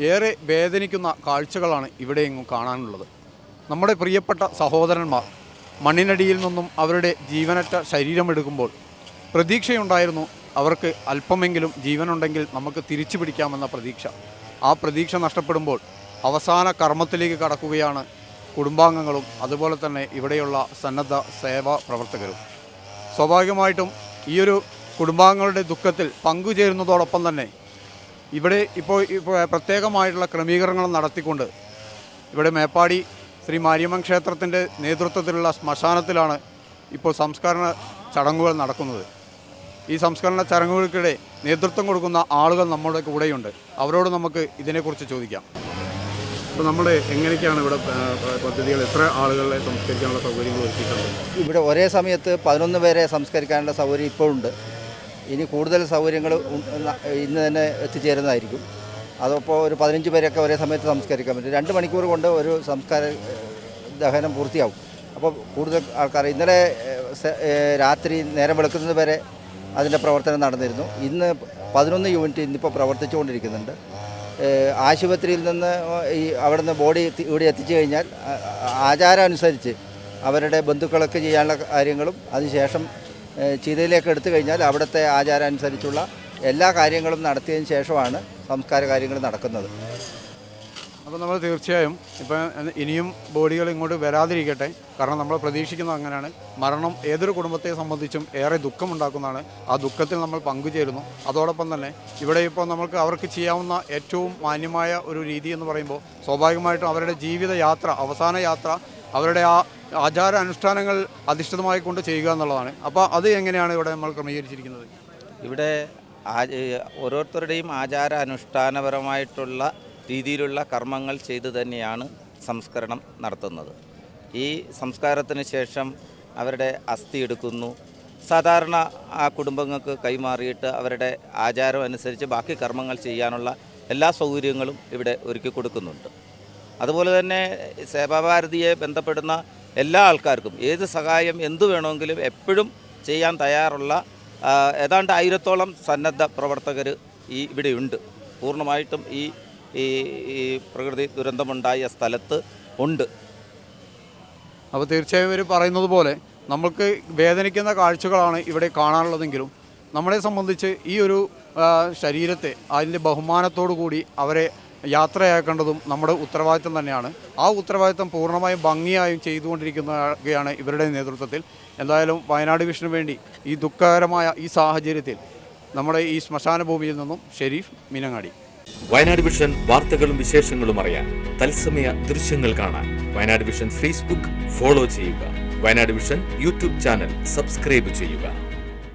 ഏറെ വേദനിക്കുന്ന കാഴ്ചകളാണ് ഇവിടെയെങ്ങും കാണാനുള്ളത്. നമ്മുടെ പ്രിയപ്പെട്ട സഹോദരന്മാർ മണ്ണിനടിയിൽ നിന്നും അവരുടെ ജീവനറ്റ ശരീരമെടുക്കുമ്പോൾ പ്രതീക്ഷയുണ്ടായിരുന്നു അവർക്ക് അല്പമെങ്കിലും ജീവനുണ്ടെങ്കിൽ നമുക്ക് തിരിച്ചു പിടിക്കാമെന്ന പ്രതീക്ഷ. ആ പ്രതീക്ഷ നഷ്ടപ്പെടുമ്പോൾ അവസാന കർമ്മത്തിലേക്ക് കടക്കുകയാണ് കുടുംബാംഗങ്ങളും അതുപോലെ തന്നെ ഇവിടെയുള്ള സന്നദ്ധ സേവാ പ്രവർത്തകരും. സ്വാഭാവികമായിട്ടും ഈയൊരു കുടുംബാംഗങ്ങളുടെ ദുഃഖത്തിൽ പങ്കുചേരുന്നതോടൊപ്പം തന്നെ ഇവിടെ ഇപ്പോൾ ഇപ്പോൾ പ്രത്യേകമായിട്ടുള്ള ക്രമീകരണങ്ങൾ നടത്തിക്കൊണ്ട് ഇവിടെ മേപ്പാടി ശ്രീ മാരിയമ്മൻ ക്ഷേത്രത്തിന്റെ നേതൃത്വത്തിലുള്ള ശ്മശാനത്തിലാണ് ഇപ്പോൾ സംസ്കരണ ചടങ്ങുകൾ നടക്കുന്നത്. ഈ സംസ്കരണ ചടങ്ങുകൾക്കിടെ നേതൃത്വം കൊടുക്കുന്ന ആളുകൾ നമ്മുടെ കൂടെയുണ്ട്. അവരോട് നമുക്ക് ഇതിനെക്കുറിച്ച് ചോദിക്കാം. അപ്പോൾ നമ്മൾ എങ്ങനെയൊക്കെയാണ് ഇവിടെ പദ്ധതികൾ എത്ര ആളുകളെ സംസ്കരിക്കാനുള്ള സൗകര്യങ്ങൾ ഒരുക്കിയിട്ടുണ്ട്? ഇവിടെ ഒരേ സമയത്ത് പതിനൊന്ന് പേരെ സംസ്കരിക്കാനുള്ള സൗകര്യം ഇപ്പോഴുണ്ട്. ഇനി കൂടുതൽ സൗകര്യങ്ങൾ ഇന്ന് തന്നെ എത്തിച്ചേരുന്നതായിരിക്കും. അതപ്പോൾ ഒരു പതിനഞ്ച് പേരൊക്കെ ഒരേ സമയത്ത് സംസ്കരിക്കാൻ പറ്റും. രണ്ട് മണിക്കൂർ കൊണ്ട് ഒരു സംസ്കാര ദഹനം പൂർത്തിയാവും. അപ്പോൾ കൂടുതൽ ആൾക്കാർ ഇന്നലെ രാത്രി നേരം വെളുക്കുന്നത് വരെ അതിന്റെ പ്രവർത്തനം നടന്നിരുന്നു. ഇന്ന് പതിനൊന്ന് യൂണിറ്റ് ഇന്നിപ്പോൾ പ്രവർത്തിച്ചുകൊണ്ടിരിക്കുന്നുണ്ട്. ആശുപത്രിയിൽ നിന്ന് ഈ അവിടുന്ന് ബോഡി ഇവിടെ എത്തിച്ചു കഴിഞ്ഞാൽ ആചാരം അനുസരിച്ച് അവരുടെ ബന്ധുക്കളൊക്കെ ചെയ്യാനുള്ള കാര്യങ്ങളും അതിനുശേഷം ചിതയിലേക്ക് എടുത്തു കഴിഞ്ഞാൽ അവിടുത്തെ ആചാരം അനുസരിച്ചുള്ള എല്ലാ കാര്യങ്ങളും നടത്തിയതിന് ശേഷമാണ് സംസ്കാര കാര്യങ്ങൾ നടക്കുന്നത്. അപ്പോൾ നമ്മൾ തീർച്ചയായും ഇപ്പം ഇനിയും ബോഡികൾ ഇങ്ങോട്ട് വരാതിരിക്കട്ടെ. കാരണം നമ്മൾ പ്രതീക്ഷിക്കുന്നത് അങ്ങനെയാണ്. മരണം ഏതൊരു കുടുംബത്തെ സംബന്ധിച്ചും ഏറെ ദുഃഖമുണ്ടാക്കുന്നതാണ്. ആ ദുഃഖത്തിൽ നമ്മൾ പങ്കുചേരുന്നു. അതോടൊപ്പം തന്നെ ഇവിടെ ഇപ്പോൾ നമുക്ക് അവർക്ക് ചെയ്യാവുന്ന ഏറ്റവും മാന്യമായ ഒരു രീതി എന്ന് പറയുമ്പോൾ സ്വാഭാവികമായിട്ടും അവരുടെ ജീവിത യാത്ര അവസാന യാത്ര അവരുടെ ആ ആചാര അനുഷ്ഠാനങ്ങൾ അധിഷ്ഠിതമായി കൊണ്ട് ചെയ്യുക എന്നുള്ളതാണ്. അപ്പോൾ അത് എങ്ങനെയാണ് ഇവിടെ നമ്മൾ ക്രമീകരിച്ചിരിക്കുന്നത്? ഇവിടെ ഓരോരുത്തരുടെയും ആചാര അനുഷ്ഠാനപരമായിട്ടുള്ള രീതിയിലുള്ള കർമ്മങ്ങൾ ചെയ്ത് തന്നെയാണ് സംസ്കരണം നടത്തുന്നത്. ഈ സംസ്കാരത്തിന് ശേഷം അവരുടെ അസ്ഥി എടുക്കുന്നു. സാധാരണ ആ കുടുംബങ്ങൾക്ക് കൈമാറിയിട്ട് അവരുടെ ആചാരം അനുസരിച്ച് ബാക്കി കർമ്മങ്ങൾ ചെയ്യാനുള്ള എല്ലാ സൗകര്യങ്ങളും ഇവിടെ ഒരുക്കി കൊടുക്കുന്നുണ്ട്. അതുപോലെ തന്നെ സേവാഭാരതിയെ ബന്ധപ്പെടുന്ന എല്ലാ ആൾക്കാർക്കും ഏത് സഹായം എന്തു വേണമെങ്കിലും എപ്പോഴും ചെയ്യാൻ തയ്യാറുള്ള ഏതാണ്ട് ആയിരത്തോളം സന്നദ്ധ പ്രവർത്തകർ ഈ ഇവിടെയുണ്ട്. പൂർണമായിട്ടും ഈ ഈ പ്രകൃതി ദുരന്തമുണ്ടായ സ്ഥലത്ത് ഉണ്ട്. അപ്പോൾ തീർച്ചയായും ഇവർ പറയുന്നത് പോലെ നമ്മൾക്ക് വേദനിക്കുന്ന കാഴ്ചകളാണ് ഇവിടെ കാണാനുള്ളതെങ്കിലും നമ്മളെ സംബന്ധിച്ച് ഈ ഒരു ശരീരത്തെ അതിന്റെ ബഹുമാനത്തോടു കൂടി അവരെ യാത്രയാക്കേണ്ടതും നമ്മുടെ ഉത്തരവാദിത്തം തന്നെയാണ്. ആ ഉത്തരവാദിത്തം പൂർണമായും ഭംഗിയായും ചെയ്തുകൊണ്ടിരിക്കുകയാണ് ഇവരുടെ നേതൃത്വത്തിൽ. എന്തായാലും വയനാട് വിഷനു വേണ്ടി ഈ ദുഃഖകരമായ ഈ സാഹചര്യത്തിൽ നമ്മുടെ ഈ ശ്മശാന ഭൂമിയിൽ നിന്നും ഷെരീഫ് മീനങ്ങാടി. വയനാട് വിഷൻ വാർത്തകളും വിശേഷങ്ങളും അറിയാൻ തത്സമയ ദൃശ്യങ്ങൾ കാണാൻ വയനാട് വിഷൻ ഫേസ്ബുക്ക് ഫോളോ ചെയ്യുക. Wayanad vision YouTube channel subscribe ചെയ്യുക.